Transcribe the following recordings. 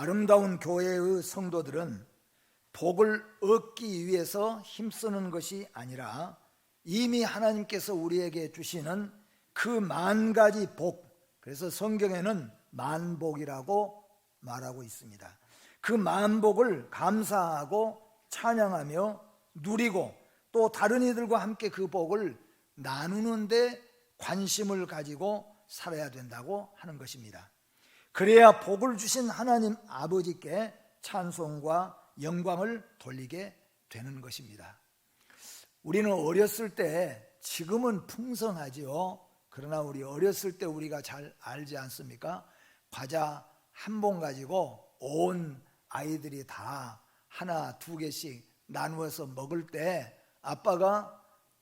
아름다운 교회의 성도들은 복을 얻기 위해서 힘쓰는 것이 아니라 이미 하나님께서 우리에게 주시는 그 만 가지 복, 그래서 성경에는 만복이라고 말하고 있습니다. 그 만복을 감사하고 찬양하며 누리고 또 다른 이들과 함께 그 복을 나누는데 관심을 가지고 살아야 된다고 하는 것입니다. 그래야 복을 주신 하나님 아버지께 찬송과 영광을 돌리게 되는 것입니다. 우리는 어렸을 때 지금은 풍성하지요. 그러나 우리 어렸을 때 우리가 잘 알지 않습니까? 과자 한 봉 가지고 온 아이들이 다 하나 두 개씩 나누어서 먹을 때 아빠가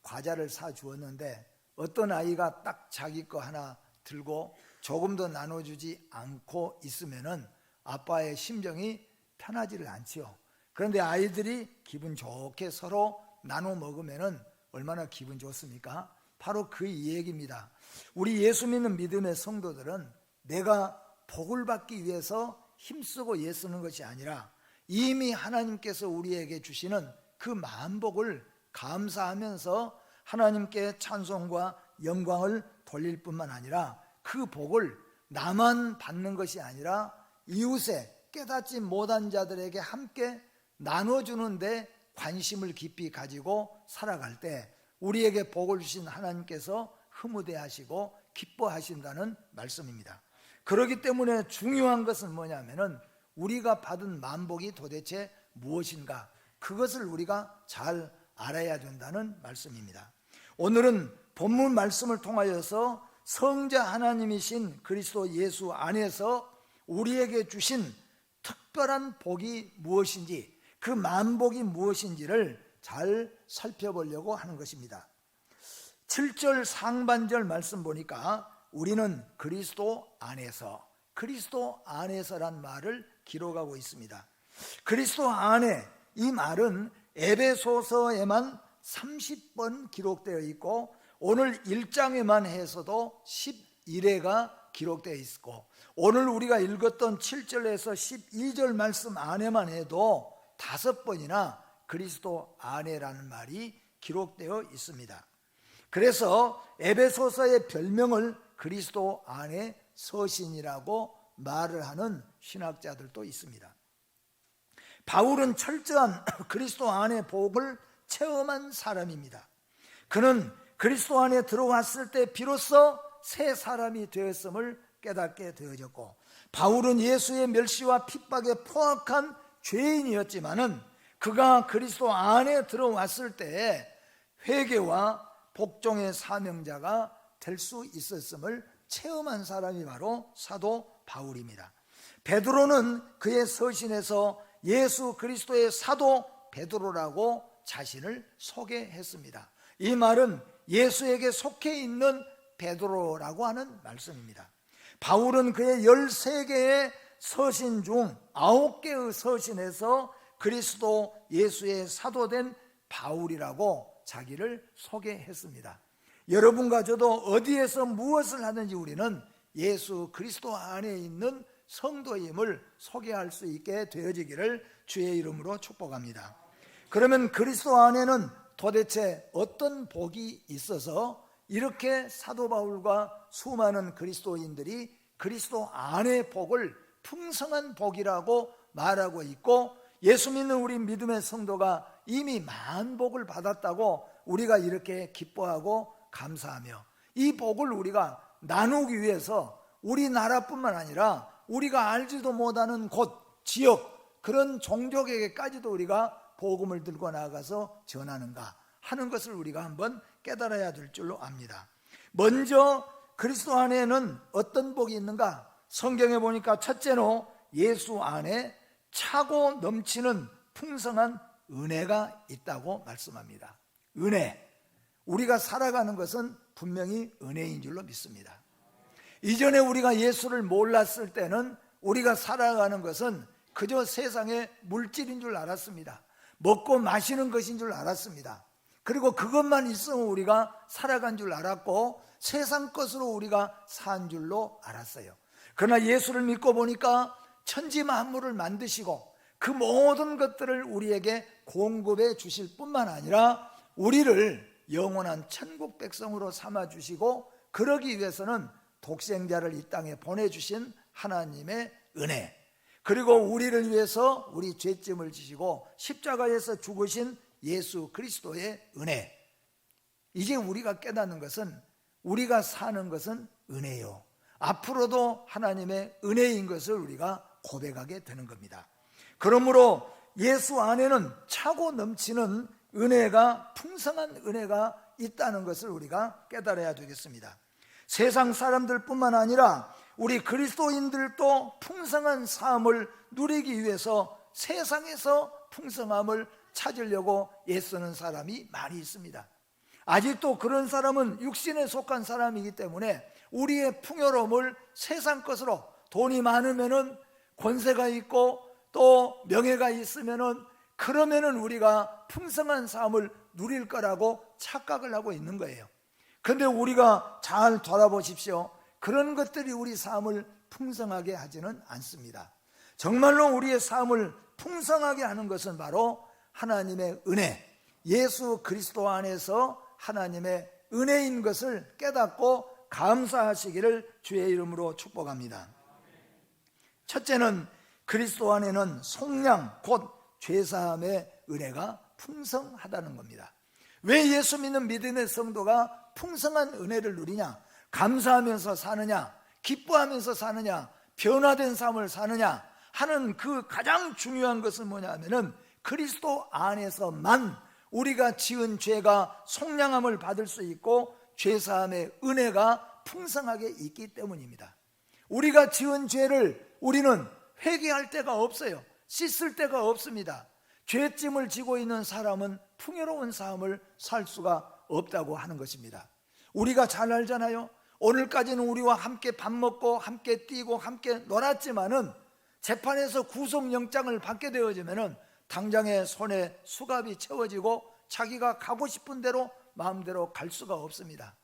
과자를 사 주었는데 어떤 아이가 딱 자기 거 하나 들고 조금 더 나눠주지 않고 있으면은 아빠의 심정이 편하지를 않지요. 그런데 아이들이 기분 좋게 서로 나눠 먹으면은 얼마나 기분 좋습니까? 바로 그 얘기입니다. 우리 예수 믿는 믿음의 성도들은 내가 복을 받기 위해서 힘쓰고 애쓰는 것이 아니라 이미 하나님께서 우리에게 주시는 그 만복을 감사하면서 하나님께 찬송과 영광을 돌릴 뿐만 아니라 그 복을 나만 받는 것이 아니라 이웃에 깨닫지 못한 자들에게 함께 나눠주는데 관심을 깊이 가지고 살아갈 때 우리에게 복을 주신 하나님께서 흐무대하시고 기뻐하신다는 말씀입니다. 그렇기 때문에 중요한 것은 뭐냐면은 우리가 받은 만복이 도대체 무엇인가 그것을 우리가 잘 알아야 된다는 말씀입니다. 오늘은 본문 말씀을 통하여서 성자 하나님이신 그리스도 예수 안에서 우리에게 주신 특별한 복이 무엇인지 그 만복이 무엇인지를 잘 살펴보려고 하는 것입니다. 7절 상반절 말씀 보니까 우리는 그리스도 안에서 그리스도 안에서란 말을 기록하고 있습니다. 그리스도 안에 이 말은 에베소서에만 30번 기록되어 있고 오늘 1장에만 해서도 11회가 기록되어 있고 오늘 우리가 읽었던 7절에서 12절 말씀 안에만 해도 다섯 번이나 그리스도 안에라는 말이 기록되어 있습니다. 그래서 에베소서의 별명을 그리스도 안에 서신이라고 말을 하는 신학자들도 있습니다. 바울은 철저한 그리스도 안의 복을 체험한 사람입니다. 그는 그리스도 안에 들어왔을 때 비로소 새 사람이 되었음을 깨닫게 되어졌고 바울은 예수의 멸시와 핍박에 포악한 죄인이었지만은 그가 그리스도 안에 들어왔을 때 회개와 복종의 사명자가 될 수 있었음을 체험한 사람이 바로 사도 바울입니다. 베드로는 그의 서신에서 예수 그리스도의 사도 베드로라고 자신을 소개했습니다. 이 말은 예수에게 속해 있는 베드로라고 하는 말씀입니다. 바울은 그의 13개의 서신 중 9개의 서신에서 그리스도 예수의 사도된 바울이라고 자기를 소개했습니다. 여러분과 저도 어디에서 무엇을 하든지 우리는 예수 그리스도 안에 있는 성도임을 소개할 수 있게 되어지기를 주의 이름으로 축복합니다. 그러면 그리스도 안에는 도대체 어떤 복이 있어서 이렇게 사도 바울과 수많은 그리스도인들이 그리스도 안의 복을 풍성한 복이라고 말하고 있고 예수 믿는 우리 믿음의 성도가 이미 만복을 받았다고 우리가 이렇게 기뻐하고 감사하며 이 복을 우리가 나누기 위해서 우리나라뿐만 아니라 우리가 알지도 못하는 곳, 지역, 그런 종족에게까지도 우리가 복음을 들고 나가서 전하는가 하는 것을 우리가 한번 깨달아야 될 줄로 압니다. 먼저 그리스도 안에는 어떤 복이 있는가? 성경에 보니까 첫째로 예수 안에 차고 넘치는 풍성한 은혜가 있다고 말씀합니다. 은혜. 우리가 살아가는 것은 분명히 은혜인 줄로 믿습니다. 이전에 우리가 예수를 몰랐을 때는 우리가 살아가는 것은 그저 세상의 물질인 줄 알았습니다. 먹고 마시는 것인 줄 알았습니다. 그리고 그것만 있으면 우리가 살아간 줄 알았고 세상 것으로 우리가 산 줄로 알았어요. 그러나 예수를 믿고 보니까 천지 만물을 만드시고 그 모든 것들을 우리에게 공급해 주실 뿐만 아니라 우리를 영원한 천국 백성으로 삼아 주시고 그러기 위해서는 독생자를 이 땅에 보내 주신 하나님의 은혜 그리고 우리를 위해서 우리 죄짐을 지시고 십자가에서 죽으신 예수 그리스도의 은혜 이제 우리가 깨닫는 것은 우리가 사는 것은 은혜요. 앞으로도 하나님의 은혜인 것을 우리가 고백하게 되는 겁니다. 그러므로 예수 안에는 차고 넘치는 은혜가 풍성한 은혜가 있다는 것을 우리가 깨달아야 되겠습니다. 세상 사람들뿐만 아니라 우리 그리스도인들도 풍성한 삶을 누리기 위해서 세상에서 풍성함을 찾으려고 애쓰는 사람이 많이 있습니다. 아직도 그런 사람은 육신에 속한 사람이기 때문에 우리의 풍요로움을 세상 것으로 돈이 많으면은 권세가 있고 또 명예가 있으면은 그러면은 우리가 풍성한 삶을 누릴 거라고 착각을 하고 있는 거예요. 근데 우리가 잘 돌아보십시오. 그런 것들이 우리 삶을 풍성하게 하지는 않습니다. 정말로 우리의 삶을 풍성하게 하는 것은 바로 하나님의 은혜, 예수 그리스도 안에서 하나님의 은혜인 것을 깨닫고 감사하시기를 주의 이름으로 축복합니다. 첫째는 그리스도 안에는 속량 곧 죄사함의 은혜가 풍성하다는 겁니다. 왜 예수 믿는 믿음의 성도가 풍성한 은혜를 누리냐? 감사하면서 사느냐? 기뻐하면서 사느냐? 변화된 삶을 사느냐? 하는 그 가장 중요한 것은 뭐냐면은 그리스도 안에서만 우리가 지은 죄가 속량함을 받을 수 있고 죄 사함의 은혜가 풍성하게 있기 때문입니다. 우리가 지은 죄를 우리는 회개할 데가 없어요. 씻을 데가 없습니다. 죄짐을 지고 있는 사람은 풍요로운 삶을 살 수가 없다고 하는 것입니다. 우리가 잘 알잖아요. 오늘까지는 우리와 함께 밥 먹고 함께 뛰고 함께 놀았지만은 재판에서 구속영장을 받게 되어지면은 당장에 손에 수갑이 채워지고 자기가 가고 싶은 대로 마음대로 갈 수가 없습니다.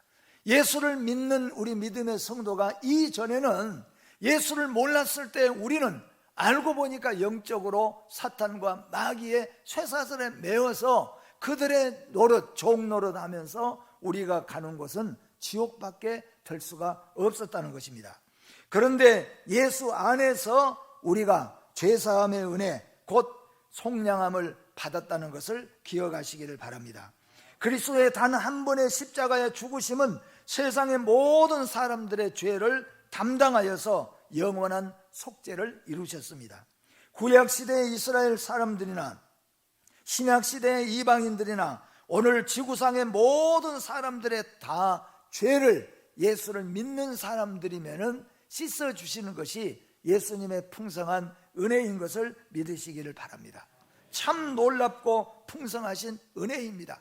예수를 믿는 우리 믿음의 성도가 이전에는 예수를 몰랐을 때 우리는 알고 보니까 영적으로 사탄과 마귀의 쇠사슬에 매어서 그들의 노릇, 종 노릇 하면서 우리가 가는 곳은 지옥밖에 될 수가 없었다는 것입니다. 그런데 예수 안에서 우리가 죄사함의 은혜, 곧 속량함을 받았다는 것을 기억하시기를 바랍니다. 그리스도의 단 한 번의 십자가의 죽으심은 세상의 모든 사람들의 죄를 담당하여서 영원한 속죄를 이루셨습니다. 구약 시대의 이스라엘 사람들이나 신약 시대의 이방인들이나 오늘 지구상의 모든 사람들의 다 죄를 예수를 믿는 사람들이면은 씻어 주시는 것이 예수님의 풍성한 은혜인 것을 믿으시기를 바랍니다. 참 놀랍고 풍성하신 은혜입니다.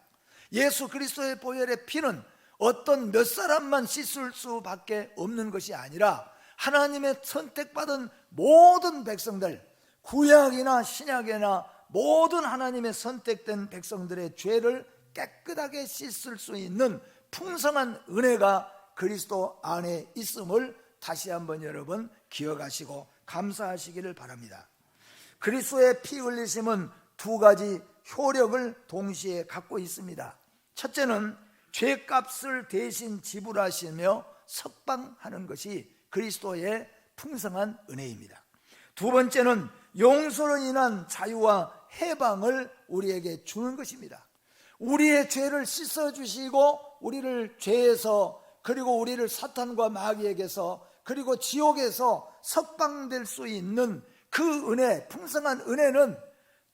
예수 그리스도의 보혈의 피는 어떤 몇 사람만 씻을 수밖에 없는 것이 아니라 하나님의 선택받은 모든 백성들, 구약이나 신약이나 모든 하나님의 선택된 백성들의 죄를 깨끗하게 씻을 수 있는 풍성한 은혜가 그리스도 안에 있음을 다시 한번 여러분 기억하시고 감사하시기를 바랍니다. 그리스도의 피 흘리심은 두 가지 효력을 동시에 갖고 있습니다. 첫째는 죄값을 대신 지불하시며 석방하는 것이 그리스도의 풍성한 은혜입니다. 두 번째는 용서로 인한 자유와 해방을 우리에게 주는 것입니다. 우리의 죄를 씻어 주시고 우리를 죄에서 그리고 우리를 사탄과 마귀에게서 그리고 지옥에서 석방될 수 있는 그 은혜, 풍성한 은혜는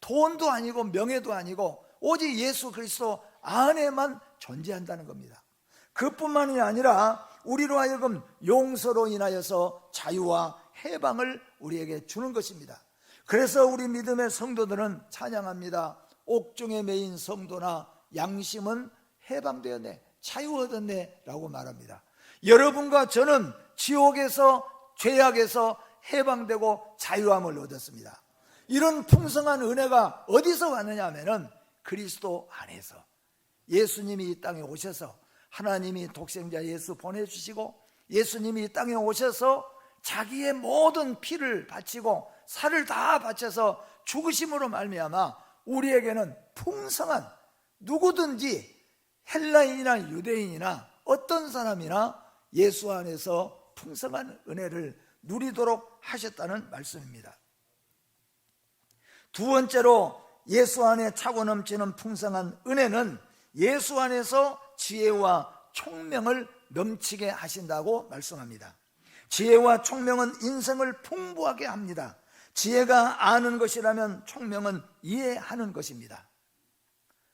돈도 아니고 명예도 아니고 오직 예수 그리스도 안에만 존재한다는 겁니다. 그뿐만이 아니라 우리로 하여금 용서로 인하여서 자유와 해방을 우리에게 주는 것입니다. 그래서 우리 믿음의 성도들은 찬양합니다. 옥중에 매인 성도나 양심은 해방되었네, 자유 얻었네 라고 말합니다. 여러분과 저는 지옥에서 죄악에서 해방되고 자유함을 얻었습니다. 이런 풍성한 은혜가 어디서 왔느냐 하면은 그리스도 안에서 예수님이 이 땅에 오셔서 하나님이 독생자 예수 보내주시고 예수님이 이 땅에 오셔서 자기의 모든 피를 바치고 살을 다 바쳐서 죽으심으로 말미암아 우리에게는 풍성한 누구든지 헬라인이나 유대인이나 어떤 사람이나 예수 안에서 풍성한 은혜를 누리도록 하셨다는 말씀입니다. 두 번째로 예수 안에 차고 넘치는 풍성한 은혜는 예수 안에서 지혜와 총명을 넘치게 하신다고 말씀합니다. 지혜와 총명은 인생을 풍부하게 합니다. 지혜가 아는 것이라면 총명은 이해하는 것입니다.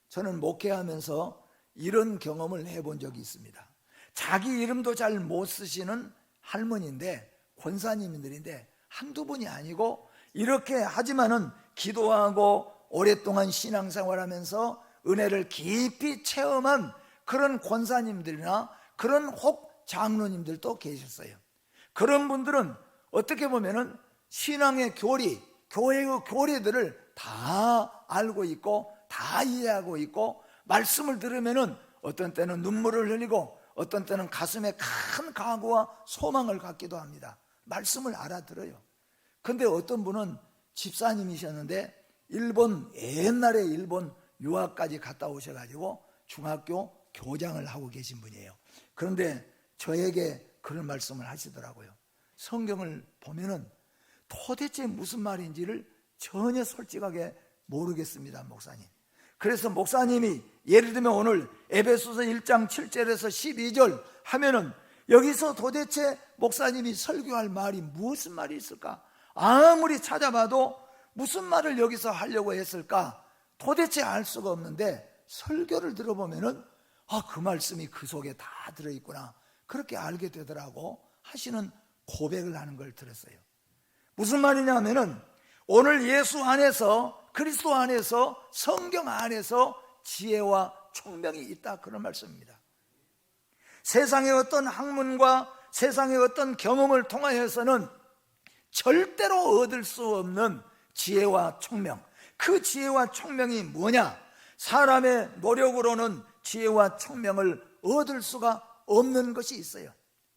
저는 목회하면서 이런 경험을 해본 적이 있습니다. 자기 이름도 잘 못 쓰시는 할머니인데 권사님들인데 한두 분이 아니고 이렇게 하지만은 기도하고 오랫동안 신앙생활하면서 은혜를 깊이 체험한 그런 권사님들이나 그런 혹 장로님들도 계셨어요. 그런 분들은 어떻게 보면은 신앙의 교리, 교회의 교리들을 다 알고 있고 다 이해하고 있고 말씀을 들으면은 어떤 때는 눈물을 흘리고 어떤 때는 가슴에 큰 각오와 소망을 갖기도 합니다. 말씀을 알아들어요. 근데 어떤 분은 집사님이셨는데 일본 옛날에 일본 유학까지 갔다 오셔 가지고 중학교 교장을 하고 계신 분이에요. 그런데 저에게 그런 말씀을 하시더라고요. 성경을 보면은 도대체 무슨 말인지를 전혀 솔직하게 모르겠습니다, 목사님. 그래서 목사님이 예를 들면 오늘 에베소서 1장 7절에서 12절 하면은 여기서 도대체 목사님이 설교할 말이 무슨 말이 있을까? 아무리 찾아봐도 무슨 말을 여기서 하려고 했을까? 도대체 알 수가 없는데 설교를 들어보면은 아, 그 말씀이 그 속에 다 들어있구나. 그렇게 알게 되더라고 하시는 고백을 하는 걸 들었어요. 무슨 말이냐면은 오늘 예수 안에서 그리스도 안에서 성경 안에서 지혜와 총명이 있다 그런 말씀입니다. 세상의 어떤 학문과 세상의 어떤 경험을 통하여서는 절대로 얻을 수 없는 지혜와 총명. 그 지혜와 총명이 뭐냐? 사람의 노력으로는 지혜와 총명을 얻을 수가 없는 것이 있어요.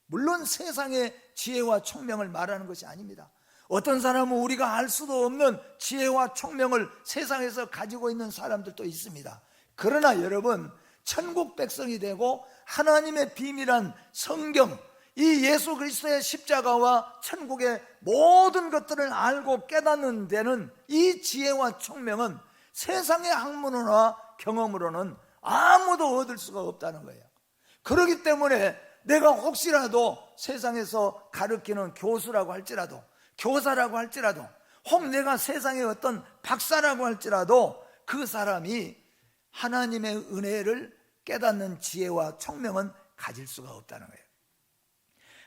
물론 세상의 지혜와 총명을 말하는 것이 아닙니다. 어떤 사람은 우리가 알 수도 없는 지혜와 총명을 세상에서 가지고 있는 사람들도 있습니다. 그러나 여러분, 천국 백성이 되고 하나님의 비밀한 성경, 이 예수 그리스도의 십자가와 천국의 모든 것들을 알고 깨닫는 데는 이 지혜와 총명은 세상의 학문이나 경험으로는 아무도 얻을 수가 없다는 거예요. 그렇기 때문에 내가 혹시라도 세상에서 가르치는 교수라고 할지라도 교사라고 할지라도 혹 내가 세상의 어떤 박사라고 할지라도 그 사람이 하나님의 은혜를 깨닫는 지혜와 총명은 가질 수가 없다는 거예요.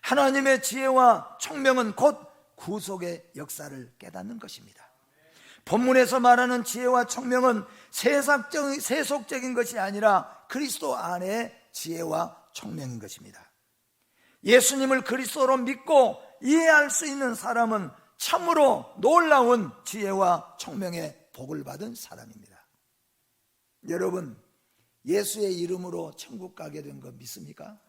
하나님의 지혜와 총명은 곧 구속의 역사를 깨닫는 것입니다. 본문에서 말하는 지혜와 총명은 세상적, 세속적인 것이 아니라 그리스도 안에 지혜와 총명인 것입니다. 예수님을 그리스도로 믿고 이해할 수 있는 사람은 참으로 놀라운 지혜와 총명의 복을 받은 사람입니다. 여러분, 예수의 이름으로 천국 가게 된 거 믿습니까?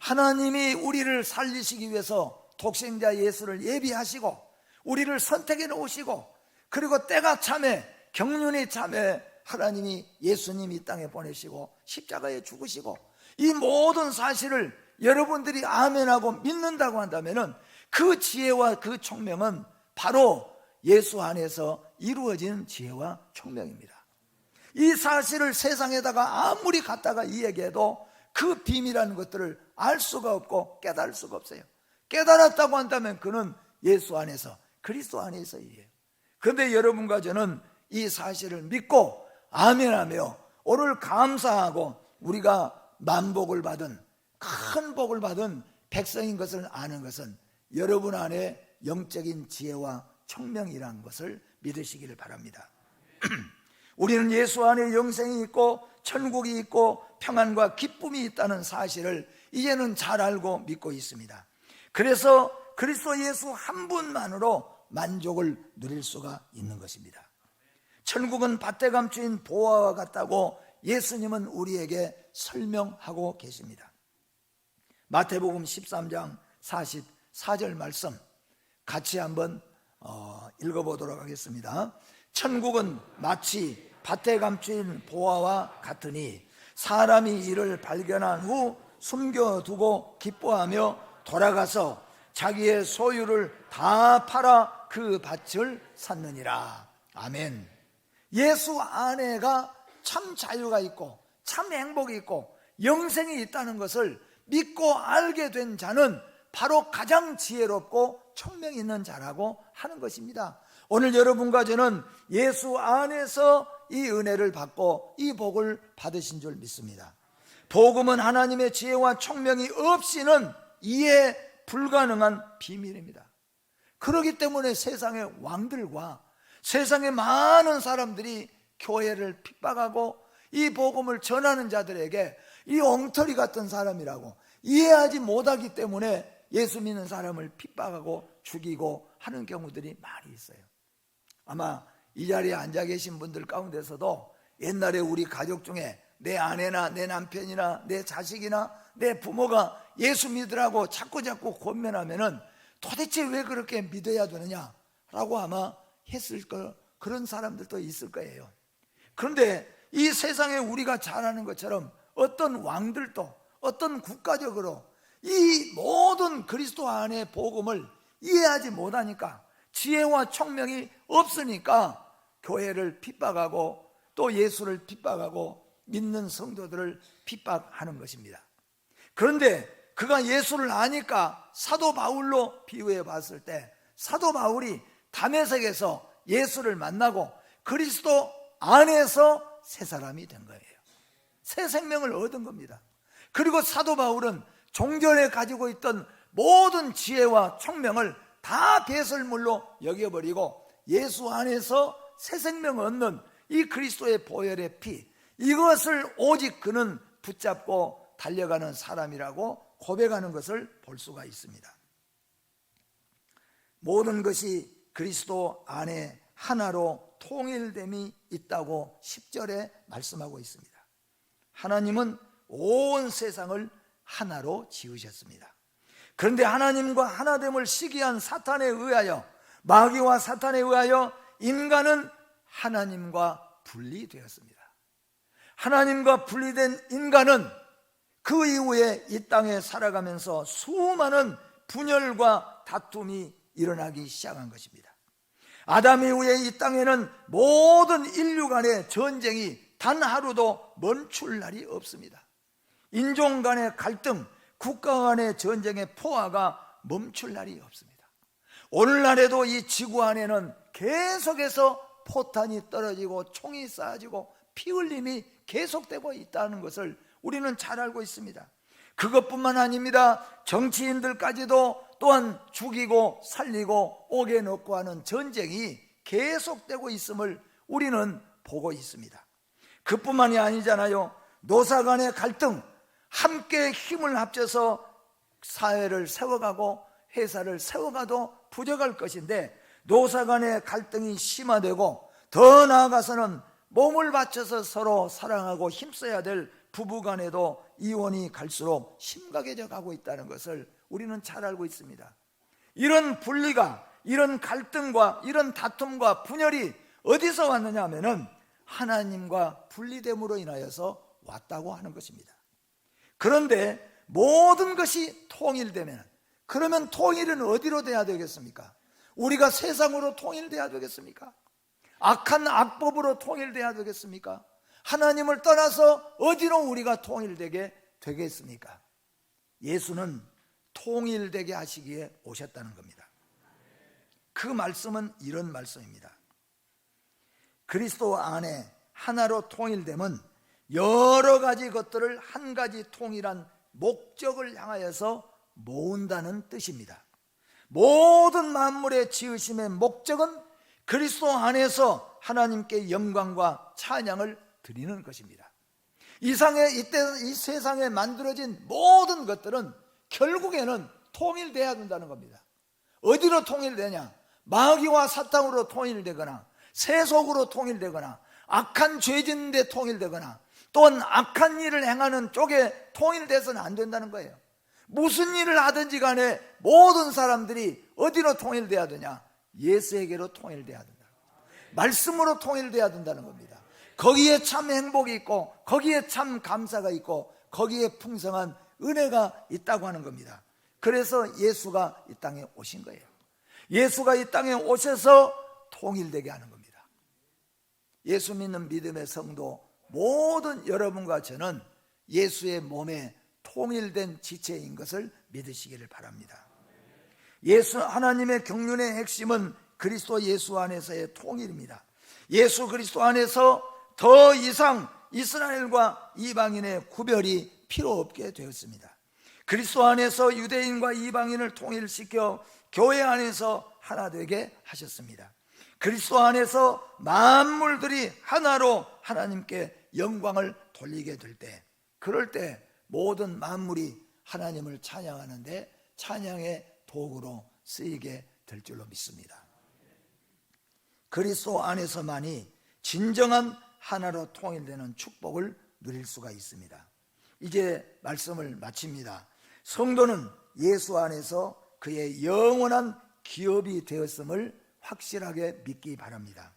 하나님이 우리를 살리시기 위해서 독생자 예수를 예비하시고 우리를 선택해 놓으시고 그리고 때가 참에 경륜이 참에 하나님이 예수님 이 땅에 보내시고 십자가에 죽으시고 이 모든 사실을 여러분들이 아멘하고 믿는다고 한다면은 그 지혜와 그 총명은 바로 예수 안에서 이루어진 지혜와 총명입니다. 이 사실을 세상에다가 아무리 갖다가 이야기해도 그 비밀한 것들을 알 수가 없고 깨달을 수가 없어요. 깨달았다고 한다면 그는 예수 안에서 그리스도 안에서 이해요. 그런데 여러분과 저는 이 사실을 믿고 아멘하며 오늘 감사하고 우리가 만복을 받은 큰 복을 받은 백성인 것을 아는 것은 여러분 안에 영적인 지혜와 청명이라는 것을 믿으시기를 바랍니다. 우리는 예수 안에 영생이 있고 천국이 있고 평안과 기쁨이 있다는 사실을 이제는 잘 알고 믿고 있습니다. 그래서 그리스도 예수 한 분만으로 만족을 누릴 수가 있는 것입니다. 천국은 밭에 감추인 보화와 같다고 예수님은 우리에게 설명하고 계십니다. 마태복음 13장 44절 말씀 같이 한번 어, 읽어보도록 하겠습니다. 천국은 마치 밭에 감추인 보화와 같으니 사람이 이를 발견한 후 숨겨두고 기뻐하며 돌아가서 자기의 소유를 다 팔아 그 밭을 샀느니라. 아멘. 예수 안에가 참 자유가 있고 참 행복이 있고 영생이 있다는 것을 믿고 알게 된 자는 바로 가장 지혜롭고 총명 있는 자라고 하는 것입니다. 오늘 여러분과 저는 예수 안에서 이 은혜를 받고 이 복을 받으신 줄 믿습니다. 복음은 하나님의 지혜와 총명이 없이는 이해 불가능한 비밀입니다. 그렇기 때문에 세상의 왕들과 세상의 많은 사람들이 교회를 핍박하고 이 복음을 전하는 자들에게 이 엉터리 같은 사람이라고 이해하지 못하기 때문에 예수 믿는 사람을 핍박하고 죽이고 하는 경우들이 많이 있어요. 아마 이 자리에 앉아 계신 분들 가운데서도 옛날에 우리 가족 중에 내 아내나 내 남편이나 내 자식이나 내 부모가 예수 믿으라고 자꾸 자꾸 권면하면은 도대체 왜 그렇게 믿어야 되느냐라고 아마 했을 거 그런 사람들도 있을 거예요. 그런데 이 세상에 우리가 잘 아는 것처럼 어떤 왕들도 어떤 국가적으로 이 모든 그리스도 안의 복음을 이해하지 못하니까 지혜와 총명이 없으니까 교회를 핍박하고 또 예수를 핍박하고 믿는 성도들을 핍박하는 것입니다. 그런데 그가 예수를 아니까 사도 바울로 비유해 봤을 때 사도 바울이 담에색에서 예수를 만나고 그리스도 안에서 새 사람이 된 거예요. 새 생명을 얻은 겁니다. 그리고 사도 바울은 종전에 가지고 있던 모든 지혜와 총명을 다 배설물로 여겨버리고 예수 안에서 새 생명 얻는 이 그리스도의 보혈의 피 이것을 오직 그는 붙잡고 달려가는 사람이라고 고백하는 것을 볼 수가 있습니다. 모든 것이 그리스도 안에 하나로 통일됨이 있다고 10절에 말씀하고 있습니다. 하나님은 온 세상을 하나로 지으셨습니다. 그런데 하나님과 하나됨을 시기한 사탄에 의하여 마귀와 사탄에 의하여 인간은 하나님과 분리되었습니다. 하나님과 분리된 인간은 그 이후에 이 땅에 살아가면서 수많은 분열과 다툼이 일어나기 시작한 것입니다. 아담 이후에 이 땅에는 모든 인류 간의 전쟁이 단 하루도 멈출 날이 없습니다. 인종 간의 갈등, 국가 간의 전쟁의 포화가 멈출 날이 없습니다. 오늘날에도 이 지구 안에는 계속해서 포탄이 떨어지고 총이 쏴지고 피 흘림이 계속되고 있다는 것을 우리는 잘 알고 있습니다. 그것뿐만 아닙니다. 정치인들까지도 또한 죽이고 살리고 옥에 넣고 하는 전쟁이 계속되고 있음을 우리는 보고 있습니다. 그뿐만이 아니잖아요. 노사 간의 갈등, 함께 힘을 합쳐서 사회를 세워가고 회사를 세워가도 부족할 것인데 노사 간의 갈등이 심화되고 더 나아가서는 몸을 바쳐서 서로 사랑하고 힘써야 될 부부 간에도 이혼이 갈수록 심각해져 가고 있다는 것을 우리는 잘 알고 있습니다. 이런 분리가, 이런 갈등과 이런 다툼과 분열이 어디서 왔느냐 하면은 하나님과 분리됨으로 인하여서 왔다고 하는 것입니다. 그런데 모든 것이 통일되면 그러면 통일은 어디로 돼야 되겠습니까? 우리가 세상으로 통일돼야 되겠습니까? 악한 악법으로 통일돼야 되겠습니까? 하나님을 떠나서 어디로 우리가 통일되게 되겠습니까? 예수는 통일되게 하시기에 오셨다는 겁니다. 그 말씀은 이런 말씀입니다. 그리스도 안에 하나로 통일됨은 여러 가지 것들을 한 가지 통일한 목적을 향하여서 모은다는 뜻입니다. 모든 만물의 지으심의 목적은 그리스도 안에서 하나님께 영광과 찬양을 드리는 것입니다. 이상의 이때 이 세상에 만들어진 모든 것들은 결국에는 통일돼야 된다는 겁니다. 어디로 통일되냐? 마귀와 사탕으로 통일되거나 세속으로 통일되거나 악한 죄 짓는 데 통일되거나 또는 악한 일을 행하는 쪽에 통일돼서는 안 된다는 거예요. 무슨 일을 하든지 간에 모든 사람들이 어디로 통일돼야 되냐? 예수에게로 통일돼야 된다. 말씀으로 통일돼야 된다는 겁니다. 거기에 참 행복이 있고 거기에 참 감사가 있고 거기에 풍성한 은혜가 있다고 하는 겁니다. 그래서 예수가 이 땅에 오신 거예요. 예수가 이 땅에 오셔서 통일되게 하는 겁니다. 예수 믿는 믿음의 성도 모든 여러분과 저는 예수의 몸에 통일된 지체인 것을 믿으시기를 바랍니다. 예수 하나님의 경륜의 핵심은 그리스도 예수 안에서의 통일입니다. 예수 그리스도 안에서 더 이상 이스라엘과 이방인의 구별이 필요 없게 되었습니다. 그리스도 안에서 유대인과 이방인을 통일시켜 교회 안에서 하나 되게 하셨습니다. 그리스도 안에서 만물들이 하나로 하나님께 영광을 돌리게 될 때, 그럴 때 모든 만물이 하나님을 찬양하는데 찬양의 도구로 쓰이게 될 줄로 믿습니다. 그리스도 안에서만이 진정한 하나로 통일되는 축복을 누릴 수가 있습니다. 이제 말씀을 마칩니다. 성도는 예수 안에서 그의 영원한 기업이 되었음을 확실하게 믿기 바랍니다.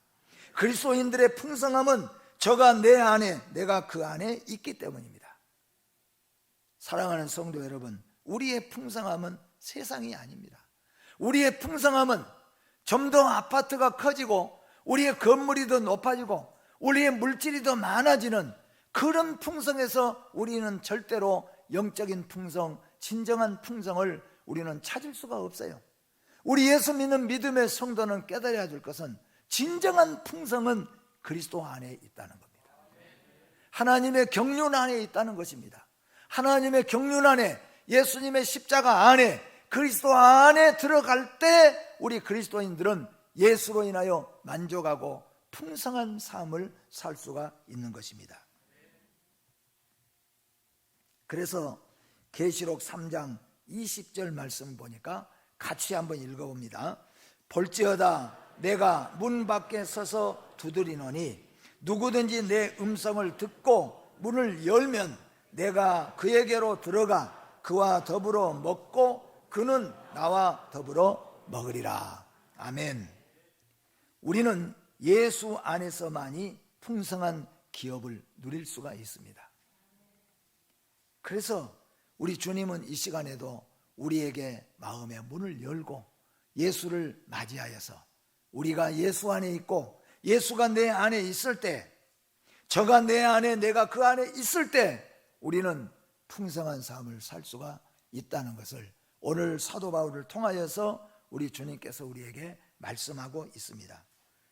그리스도인들의 풍성함은 저가 내 안에, 내가 그 안에 있기 때문입니다. 사랑하는 성도 여러분, 우리의 풍성함은 세상이 아닙니다. 우리의 풍성함은 좀더 아파트가 커지고 우리의 건물이 더 높아지고 우리의 물질이 더 많아지는 그런 풍성에서 우리는 절대로 영적인 풍성, 진정한 풍성을 우리는 찾을 수가 없어요. 우리 예수 믿는 믿음의 성도는 깨달아야 될 것은 진정한 풍성은 그리스도 안에 있다는 겁니다. 하나님의 경륜 안에 있다는 것입니다. 하나님의 경륜 안에 예수님의 십자가 안에 그리스도 안에 들어갈 때 우리 그리스도인들은 예수로 인하여 만족하고 풍성한 삶을 살 수가 있는 것입니다. 그래서 계시록 3장 20절 말씀 보니까 같이 한번 읽어봅니다. 볼지어다 내가 문 밖에 서서 두드리노니 누구든지 내 음성을 듣고 문을 열면 내가 그에게로 들어가 그와 더불어 먹고 그는 나와 더불어 먹으리라. 아멘. 우리는 예수 안에서만이 풍성한 기업을 누릴 수가 있습니다. 그래서 우리 주님은 이 시간에도 우리에게 마음의 문을 열고 예수를 맞이하여서 우리가 예수 안에 있고 예수가 내 안에 있을 때 저가 내 안에 내가 그 안에 있을 때 우리는 풍성한 삶을 살 수가 있다는 것을 오늘 사도 바울을 통하여서 우리 주님께서 우리에게 말씀하고 있습니다.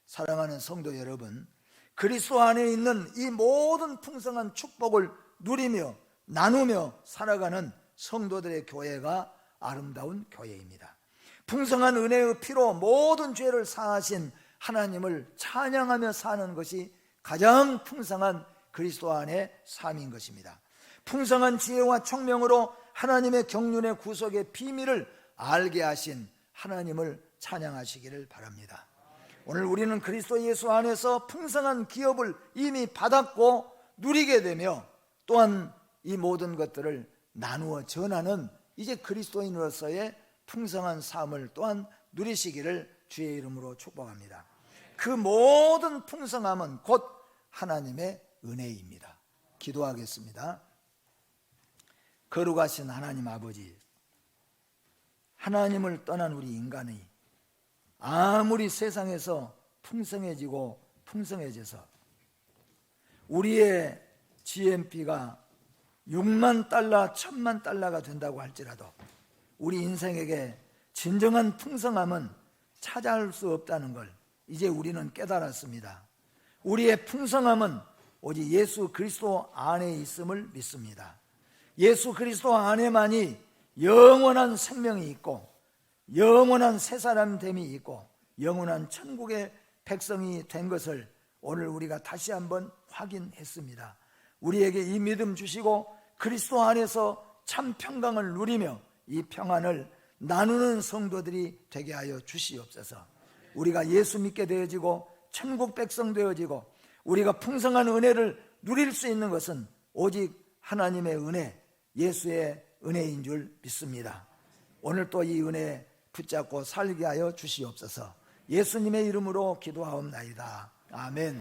사랑하는 성도 여러분, 그리스도 안에 있는 이 모든 풍성한 축복을 누리며 나누며 살아가는 성도들의 교회가 아름다운 교회입니다. 풍성한 은혜의 피로 모든 죄를 사하신 하나님을 찬양하며 사는 것이 가장 풍성한 그리스도 안의 삶인 것입니다. 풍성한 지혜와 총명으로 하나님의 경륜의 구속의 비밀을 알게 하신 하나님을 찬양하시기를 바랍니다. 오늘 우리는 그리스도 예수 안에서 풍성한 기업을 이미 받았고 누리게 되며 또한 이 모든 것들을 나누어 전하는 이제 그리스도인으로서의 풍성한 삶을 또한 누리시기를 주의 이름으로 축복합니다. 그 모든 풍성함은 곧 하나님의 은혜입니다. 기도하겠습니다. 거룩하신 하나님 아버지, 하나님을 떠난 우리 인간이 아무리 세상에서 풍성해지고 풍성해져서 우리의 GMP가 6만 달러, 1000만 달러가 된다고 할지라도 우리 인생에게 진정한 풍성함은 찾아올 수 없다는 걸 이제 우리는 깨달았습니다. 우리의 풍성함은 오직 예수 그리스도 안에 있음을 믿습니다. 예수 그리스도 안에만이 영원한 생명이 있고 영원한 새 사람 됨이 있고 영원한 천국의 백성이 된 것을 오늘 우리가 다시 한번 확인했습니다. 우리에게 이 믿음 주시고 그리스도 안에서 참 평강을 누리며 이 평안을 나누는 성도들이 되게 하여 주시옵소서. 우리가 예수 믿게 되어지고 천국 백성 되어지고 우리가 풍성한 은혜를 누릴 수 있는 것은 오직 하나님의 은혜, 예수의 은혜인 줄 믿습니다. 오늘 또 이 은혜 붙잡고 살게 하여 주시옵소서. 예수님의 이름으로 기도하옵나이다. 아멘.